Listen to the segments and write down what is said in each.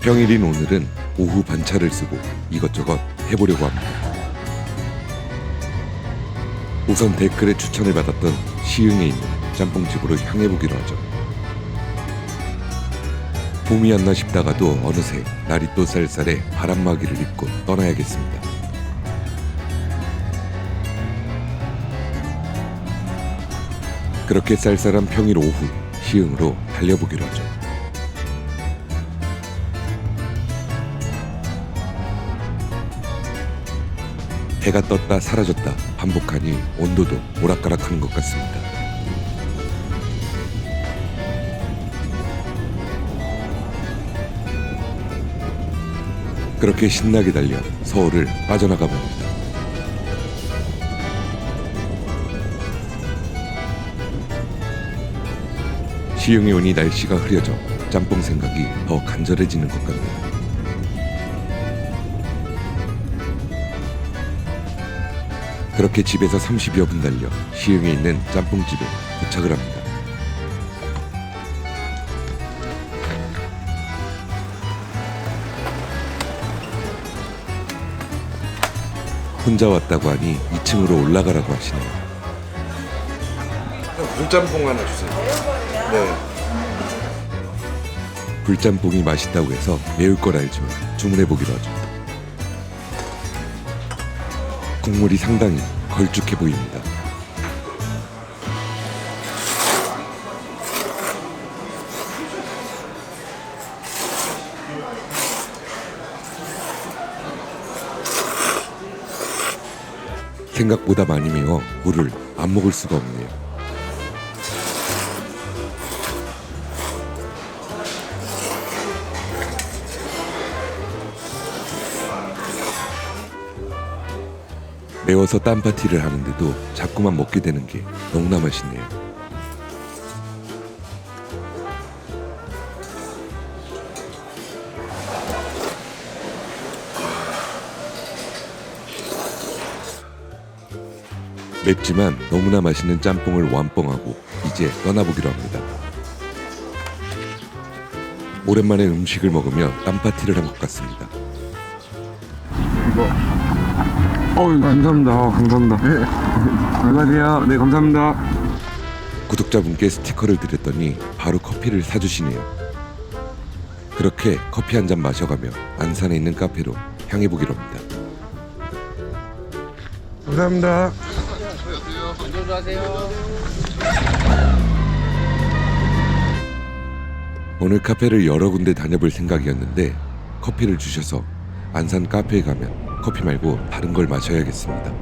평일인 오늘은 오후 반차를 쓰고 이것저것 해보려고 합니다. 우선 댓글에 추천을 받았던 시흥에 있는 짬뽕집으로 향해 보기로 하죠. 봄이 왔나 싶다가도 어느새 날이 또 쌀쌀해 바람막이를 입고 떠나야겠습니다. 그렇게 쌀쌀한 평일 오후 시흥으로 달려보기로 하죠. 해가 떴다 사라졌다 반복하니 온도도 오락가락하는 것 같습니다. 그렇게 신나게 달려 서울을 빠져나가 봅니다. 시흥에 오니 날씨가 흐려져 짬뽕 생각이 더 간절해지는 것 같네요. 그렇게 집에서 30여 분 달려 시흥에 있는 짬뽕집에 도착을 합니다. 혼자 왔다고 하니 2층으로 올라가라고 하시네요. 불짬뽕 하나 주세요. 네. 불짬뽕이 맛있다고 해서 매울 걸 알지만 주문해 보기로 하죠. 국물이 상당히 걸쭉해 보입니다. 생각보다 많이 매워 물을 안 먹을 수가 없네요. 매워서 땀파티를 하는데도 자꾸만 먹게 되는 게 너무나 맛있네요. 맵지만 너무나 맛있는 짬뽕을 완뽕하고 이제 떠나보기로 합니다. 오랜만에 음식을 먹으며 땀파티를 한 것 같습니다. 어우 감사합니다 어, 감사합니다 네. 안녕하세요 네 감사합니다 구독자분께 스티커를 드렸더니 바로 커피를 사주시네요. 그렇게 커피 한 잔 마셔가며 안산에 있는 카페로 향해 보기로 합니다. 감사합니다 오늘 카페를 여러 군데 다녀볼 생각이었는데 커피를 주셔서 안산 카페에 가면 커피 말고 다른 걸 마셔야겠습니다.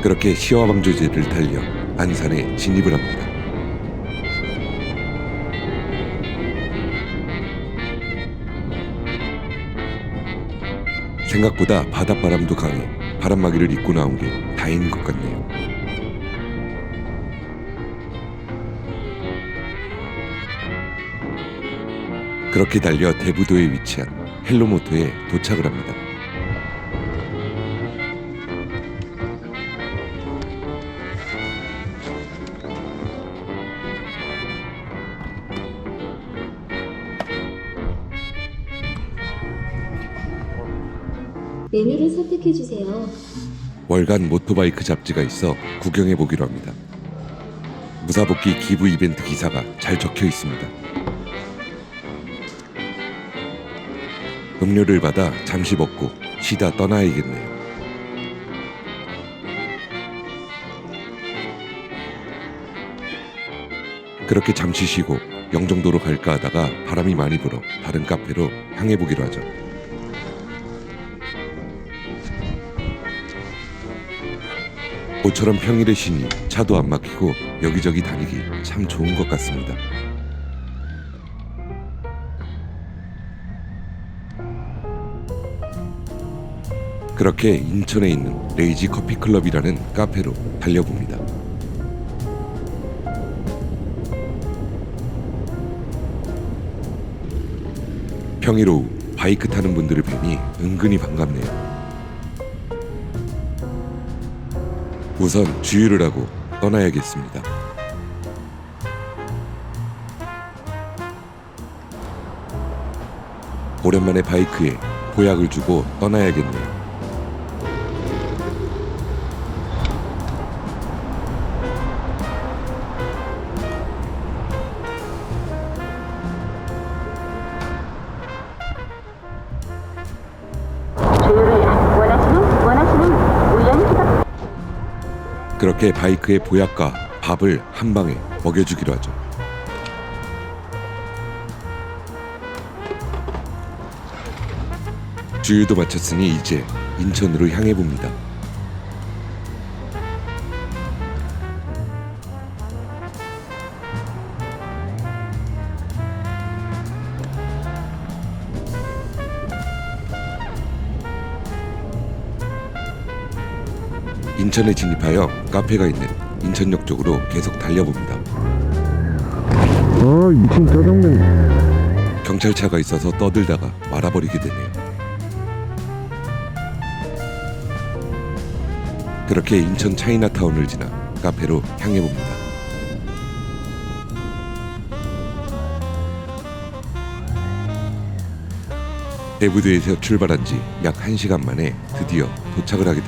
그렇게 시화방조제를 달려 안산에 진입을 합니다. 생각보다 바닷바람도 강해 바람막이를 입고 나온 게 다행인 것 같네요. 그렇게 달려 대부도에 위치한 헬로모토에 도착을 합니다. 메뉴를 선택해 주세요. 월간 모토바이크 잡지가 있어 구경해 보기로 합니다. 무사복귀 기부 이벤트 기사가 잘 적혀 있습니다. 음료를 받아 잠시 먹고 쉬다 떠나야겠네요. 그렇게 잠시 쉬고 영종도로 갈까 하다가 바람이 많이 불어 다른 카페로 향해 보기로 하죠. 모처럼 평일에 쉬니 차도 안 막히고 여기저기 다니기 참 좋은 것 같습니다. 그렇게 인천에 있는 레이지 커피 클럽이라는 카페로 달려봅니다. 평일 오후 바이크 타는 분들을 뵈니 은근히 반갑네요. 우선 주유를 하고 떠나야겠습니다. 오랜만에 바이크에 보약을 주고 떠나야겠네요. 그렇게 바이크에 보약과 밥을 한 방에 먹여주기로 하죠. 주유도 마쳤으니 이제 인천으로 향해 봅니다. 인천에 진입하여 카페가 있는 인천역 쪽으로 계속 달려봅니다. 아 미친 짜장면 경찰차가 있어서 떠들다가 말아버리게 되네요. 그렇게 인천 차이나타운을 지나 카페로 향해 봅니다. 대부도에서 출발한 지 약 1시간 만에 드디어 도착을 하게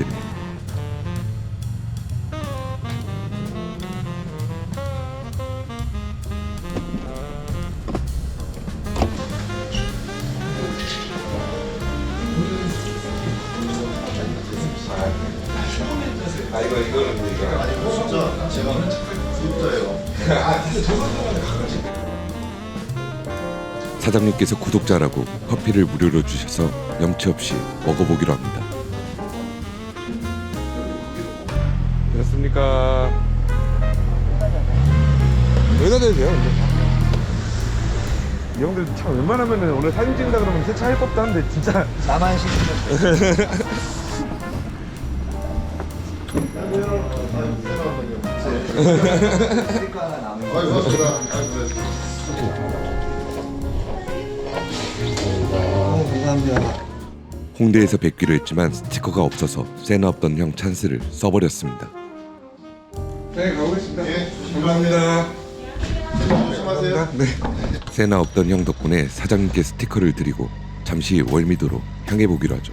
되네요. 사장님께서 구독자라고 커피를 무료로 주셔서 염치 없이 먹어보기로 합니다. 됐습니까? 여기다 근데 이 형들 참 웬만하면은 오늘 사진 찍는다 그러면 세차할 법도 한데 진짜 나만 시키면 홍대에서 뵙기로 했지만 스티커가 없어서 세나 없던 형 찬스를 써버렸습니다. 네 가보겠습니다 감사합니다 조심하세요. 네 세나 없던 형 덕분에 사장님께 스티커를 드리고 잠시 월미도로 향해 보기로 하죠.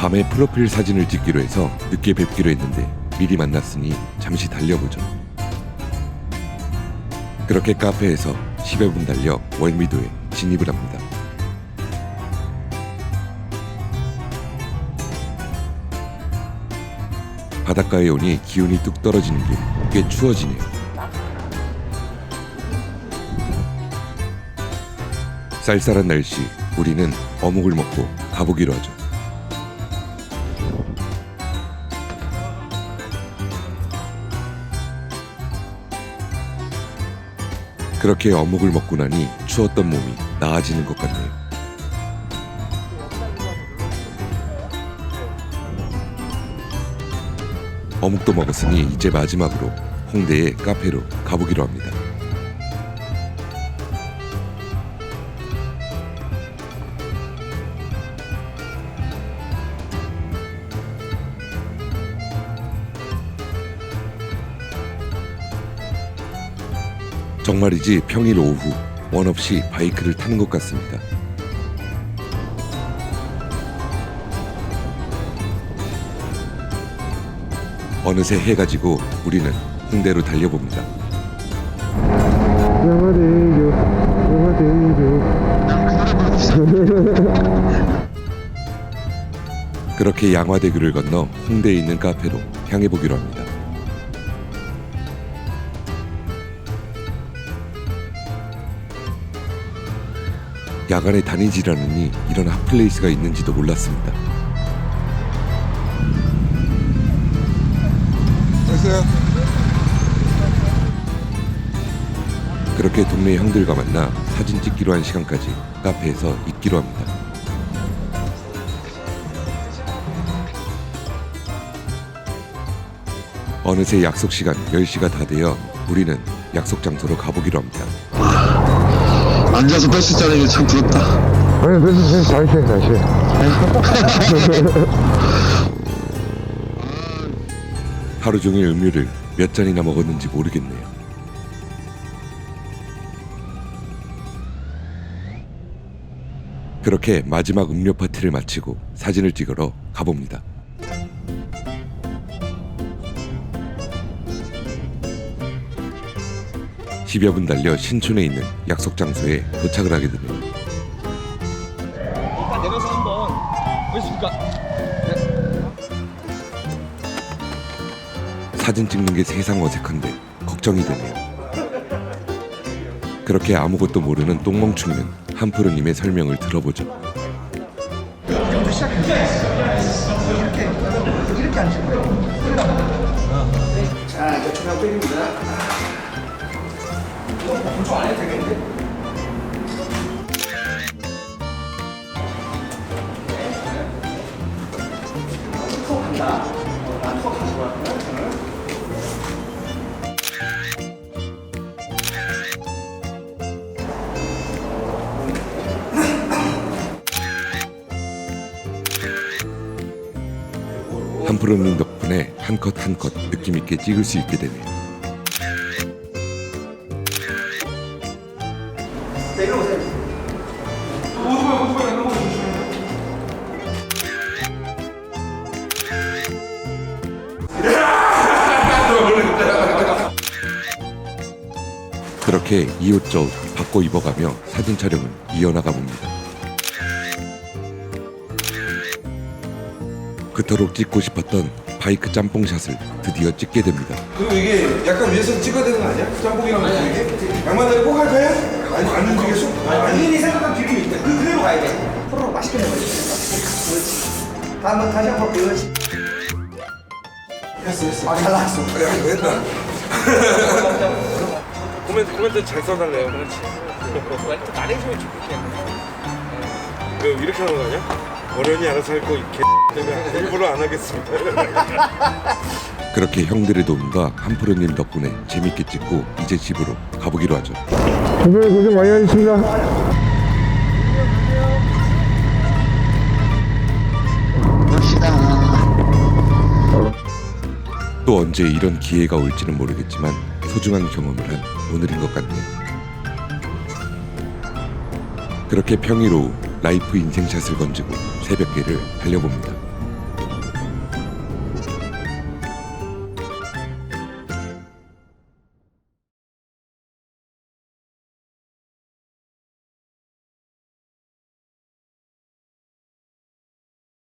밤에 프로필 사진을 찍기로 해서 늦게 뵙기로 했는데 미리 만났으니 잠시 달려보죠. 그렇게 카페에서 10여 분 달려 월미도에 진입을 합니다. 바닷가에 오니 기온이 뚝 떨어지는 게 꽤 추워지네요. 쌀쌀한 날씨, 우리는 어묵을 먹고 가보기로 하죠. 그렇게 어묵을 먹고 나니 추웠던 몸이 나아지는 것 같네요. 어묵도 먹었으니 이제 마지막으로 홍대의 카페로 가보기로 합니다. 정말이지 평일 오후 원 없이 바이크를 타는 것 같습니다. 어느새 해가 지고 우리는 홍대로 달려봅니다. 영화대교 영화대교 그렇게 양화대교를 건너 홍대에 있는 카페로 향해 보기로 합니다. 야간에 다니지라느니 이런 핫플레이스가 있는지도 몰랐습니다. 됐어요 그렇게 동네 형들과 만나 사진 찍기로 한 시간까지 카페에서 있기로 합니다. 어느새 약속 시간 10시가 다 되어 우리는 약속 장소로 가보기로 합니다. 앉아서 패스 잘하는 게 참 부럽다. 아니 그래서 진짜 잘했어요 사실 하루 종일 음료를 몇 잔이나 먹었는지 모르겠네요. 그렇게 마지막 음료 파티를 마치고 사진을 찍으러 가봅니다. 10여 분 달려 신촌에 있는 약속 장소에 도착을 하게 되네요. 일단 내려서 한번 보겠습니까? 사진 찍는 게 세상 어색한데 걱정이 되네요. 그렇게 아무것도 모르는 똥멍충이는 한프로님의 설명을 들어보죠. 자, 이제 중앙 빼 엄청 안 해도 되겠는데? 톡 한다. 어, 나톡 하는 거야. 저는. 한프로님 덕분에 한 컷 한 컷 느낌 있게 찍을 수 있게 되네요. 자, 이리 오세요. 그렇게 이웃저웃 바꿔 입어가며 사진 촬영을 이어나가 봅니다. 그토록 찍고 싶었던 바이크 짬뽕샷을 드디어 찍게 됩니다. 그리고 이게 약간 위에서 찍어야 되는 거 아니야? 짬뽕이랑 이게? 양반다리 꼭 할까요? 아니 안 움직였어? 아니 본인이 생각한 기름이 있대. 그 그대로 가야 돼. 프로로 맛있게 내버려. 그렇지. 다음은 다시 한번 그렇지. 했어 했어 아, 잘 나왔어. 야 이거 했다 코멘트 코멘트 잘 써달래요 그렇지 또 나레이션이 좋겠네. 그 이렇게 하는 거 아니야? 어련히 알아서 할 거 이렇게 때문에 일부러 안 하겠습니다 그렇게 형들의 도움과 한프로님 덕분에 재밌게 찍고 이제 집으로 가보기로 하죠. 선생님 고생 많이 하셨습니다 갑시다. 또 언제 이런 기회가 올지는 모르겠지만 소중한 경험을 한 오늘인 것 같네요. 그렇게 평일 오후 라이프 인생샷을 건지고 새벽길을 달려봅니다.